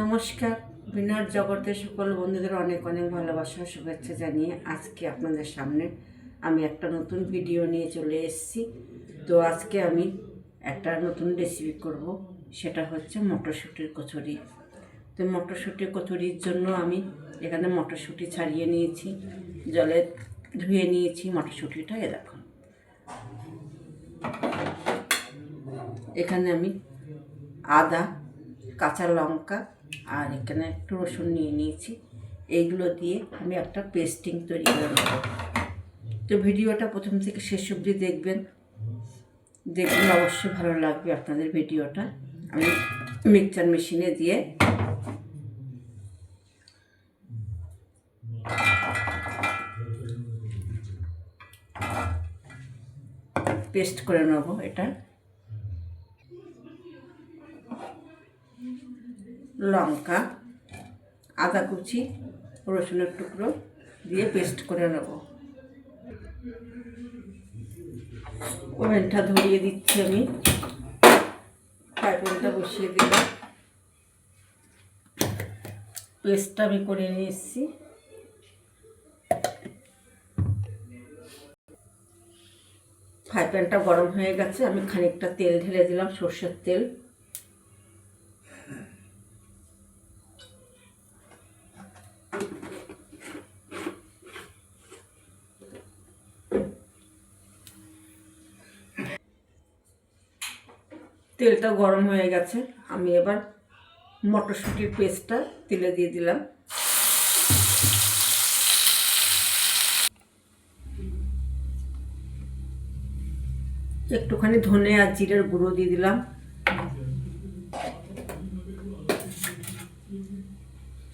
নমস্কার বিনার জগতের সকল বন্ধুদের অনেক অনেক ভালোবাসা শুভেচ্ছা জানিয়ে আজকে আপনাদের সামনে আমি একটা নতুন ভিডিও নিয়ে চলে এসেছি। তো আজকে আমি একটা নতুন রেসিপি করব, সেটা হচ্ছে মটরশুঁটির কচুরি। তো মটরশুঁটির কচুরির জন্য আমি এখানে মটরশুঁটি ছাড়িয়ে নিয়েছি, জলে ধুয়ে নিয়েছি মটরশুঁটিটা, এ দেখুন। এখানে আমি আদা, কাঁচা লঙ্কা আর এখানে একটু রসুন নিয়ে নিয়েছি। এইগুলো দিয়ে আমি একটা পেস্টিং তৈরি করে নেব। তো ভিডিওটা প্রথম থেকে শেষ অবধি দেখবেন। দেখবেন অবশ্যই ভালো লাগবে আপনাদের ভিডিওটা। আমি মিক্সচার মেশিনে দিয়ে পেস্ট করে নেব এটা। লঙ্কা, আদা কুচি, রসুনের টুকরো দিয়ে পেস্ট করে নেব। ওভেনটা ধরিয়ে দিচ্ছি আমি। ফ্রাই প্যানটা বসিয়ে দিলাম। পেস্টটা আমি করে নিয়ে এসেছি ফ্রাই গরম হয়ে গেছে। আমি খানিকটা তেল ঢেলে দিলাম, সর্ষের তেল। তেলটা গরম হয়ে গেছে। আমি এবার মটরশুঁটির পেস্টটা তেলে দিয়ে দিলাম। একটুখানি ধনে আর জিরের গুঁড়ো দিয়ে দিলাম।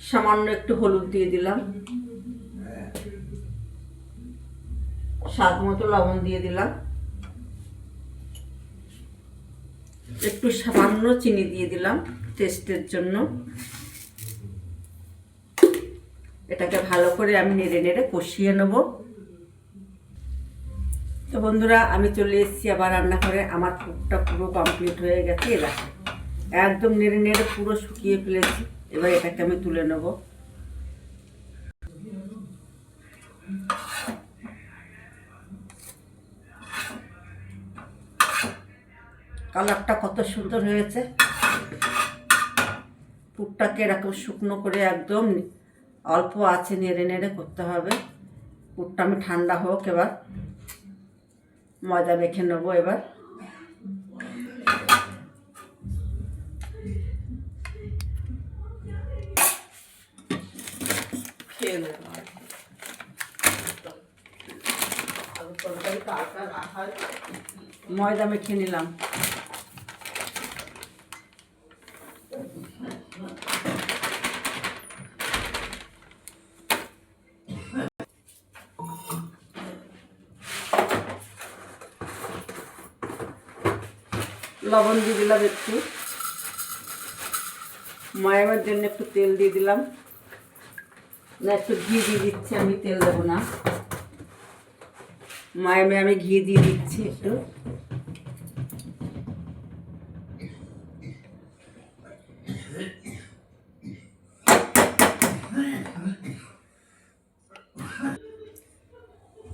সামান্য একটু হলুদ দিয়ে দিলাম। স্বাদ মতো লবণ দিয়ে দিলাম। একটু সামান্য চিনি দিয়ে দিলাম টেস্টের জন্য। এটাকে ভালো করে আমি নেড়ে নেড়ে কষিয়ে নেব। তো বন্ধুরা, আমি চলে এসেছি আবার রান্না করে আমার কুকটা পুরো কমপ্লিট হয়ে গেছে। এবার একদম নেড়ে নেড়ে পুরো শুকিয়ে ফেলেছি। এবার এটাকে আমি তুলে নেব। কালারটা কত সুন্দর হয়েছে। পুরটাকে এরকম শুকনো করে একদম অল্প আছে নেড়ে নেড়ে করতে হবে। পুরটা আমি ঠান্ডা হোক এবার। ময়দা মেখে নেব এবার। খেয়ে নেব ময়দা মেখে নিলাম। লবণ দিয়ে দিলাম একটু। ময়ামের জন্য একটু তেল দিয়ে দিলাম। একটু ঘি দিয়ে দিচ্ছি, আমি তেল দেবো না। ময়ামে আমি ঘি দিয়ে দিচ্ছি একটু।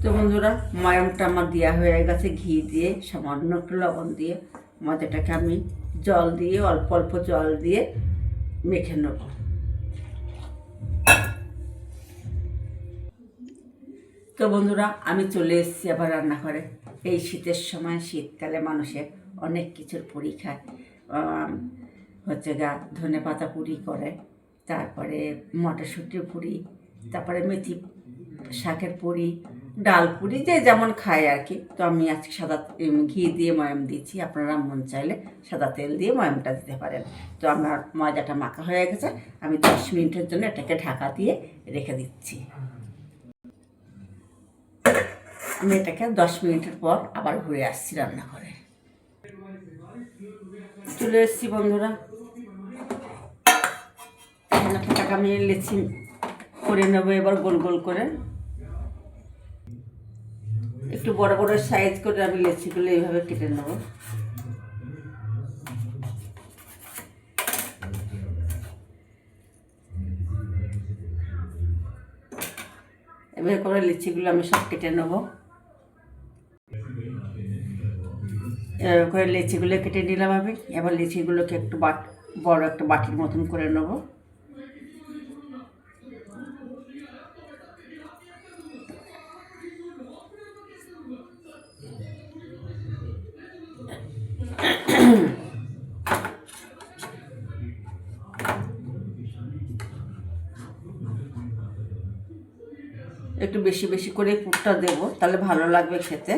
তো বন্ধুরা, ময়ামটা আমার দেওয়া হয়ে গেছে ঘি দিয়ে, সামান্য একটু লবণ দিয়ে। মজাটাকে আমি জল দিয়ে, অল্প অল্প জল দিয়ে মেখে নেব। তো বন্ধুরা, আমি চলে এসেছি আবার রান্নাঘরে। এই শীতের সময় শীতকালে মানুষের অনেক কিছুর পুরি খায় হচ্ছে গা, ধনে পাতা পুরি করে, তারপরে মটরশুঁটির পুরি, তারপরে মেথি শাকের পুরি ডাল পুরি যে যেমন খায় আর কি। তো আমি আজকে সাদা ঘি দিয়ে ময়াম দিয়েছি। আপনারা মন চাইলে সাদা তেল দিয়ে ময়ামটা দিতে পারেন। তো আমার ময়দাটা মাখা হয়ে গেছে। আমি দশ মিনিটের জন্য এটাকে ঢাকা দিয়ে রেখে দিচ্ছি। আমি এটাকে দশ মিনিটের পর আবার ঘুরে আসছি রান্না করে চলে এসেছি বন্ধুরা। আমি লেচি করে নেব এবার গোল গোল করে। একটু বড় বড় সাইজ করে আমি লেচিগুলো এইভাবে কেটে নেব। এভাবে করে লিচিগুলো আমি সব কেটে নেব। এভাবে করে লিচিগুলো কেটে নিলাম আমি। এবার লিচিগুলোকে একটু বাট বড় একটা বাটির মতন করে নেব। একটু বেশি বেশি করে পুরটা দেব তাহলে ভালো লাগবে খেতে।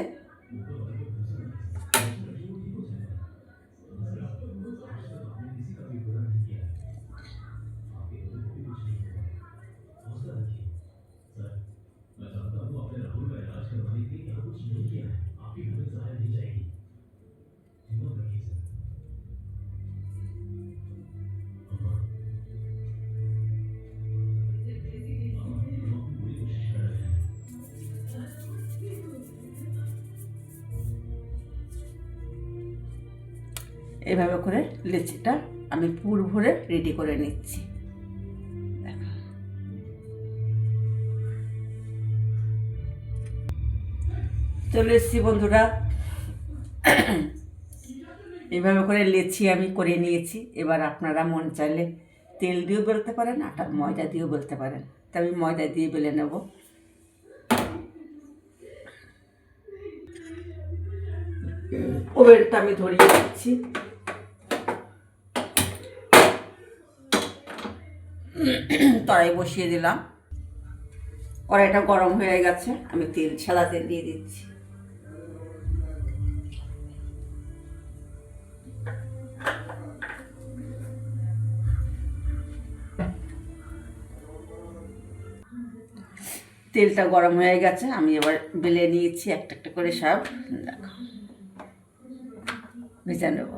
এভাবে করে লেচিটা আমি পুর ভরে রেডি করে নিচ্ছি। চলে এসছি বন্ধুরা। এভাবে করে লেচি আমি করে নিয়েছি। এবার আপনারা মন চাইলে তেল দিয়েও বেলতে পারেন আটা ময়দা দিয়েও বেলতে পারেন। তা আমি ময়দা দিয়ে বেলে নেব। ওভেনটা আমি ধরিয়ে দিচ্ছি। কড়াই বসিয়ে দিলাম। কড়াইটা গরম হয়ে গেছে। আমি তেল, সাদা তেল দিয়ে দিচ্ছি। তেলটা গরম হয়ে গেছে। আমি এবার বেলে নিয়েছি একটা একটা করে সব। দেখো। ভেজে নেব।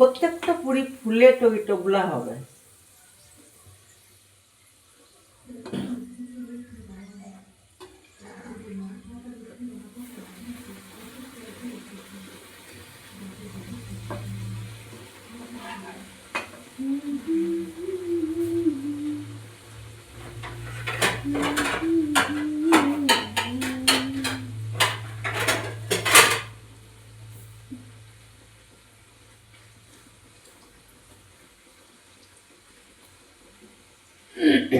প্রত্যেকটা পুরি ফুলে টই টোবলা হবে। কেমন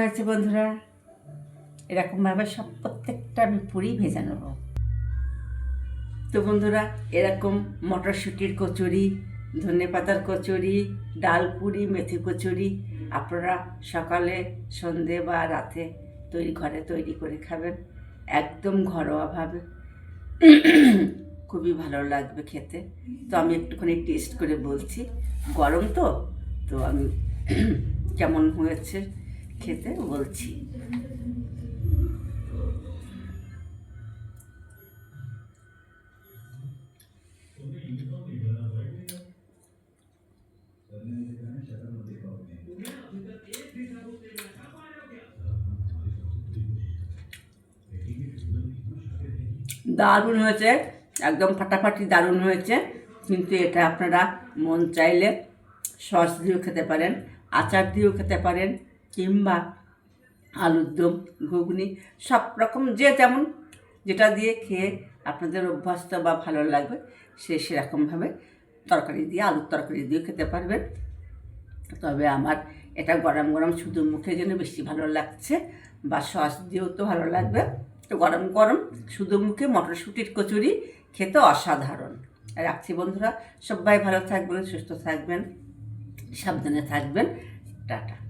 হয়েছে বন্ধুরা? এরকমভাবে সব প্রত্যেকটা আমি পুরি ভেজে নেব। তো বন্ধুরা, এরকম মটরশুঁটির কচুরি, ধনে পাতার কচুরি, ডাল পুরি, মেথি কচুরি আপনারা সকালে, সন্ধে বা রাতে তৈরি, ঘরে তৈরি করে খাবেন। একদম ঘরোয়াভাবে। খুবই ভালো লাগবে খেতে। তো আমি একটুখানি টেস্ট করে বলছি। গরম তো? তো আমি কেমন হয়েছে খেতে বলছি। দারুণ হয়েছে, একদম ফাটাফাটি দারুণ হয়েছে। কিন্তু এটা আপনারা মন চাইলে সস দিয়েও খেতে পারেন, আচার দিয়েও খেতে পারেন, কিংবা আলুর দম, ঘুগনি, সব রকম যে যেমন যেটা দিয়ে খেয়ে আপনাদের অভ্যস্ত বা ভালো লাগবে, সে সেরকমভাবে তরকারি দিয়ে, আলুর তরকারি দিয়েও খেতে পারবেন। তবে আমার এটা গরম গরম শুধু মুখে যেন বেশি ভালো লাগছে, বা সস দিয়েও তো ভালো লাগবে। তো গরম গরম শুধু মুখে মটরশুঁটির কচুরি খেতে অসাধারণ। রাখছি বন্ধুরা সবাই ভালো থাকবেন সুস্থ থাকবেন সাবধানে থাকবেন। টাটা।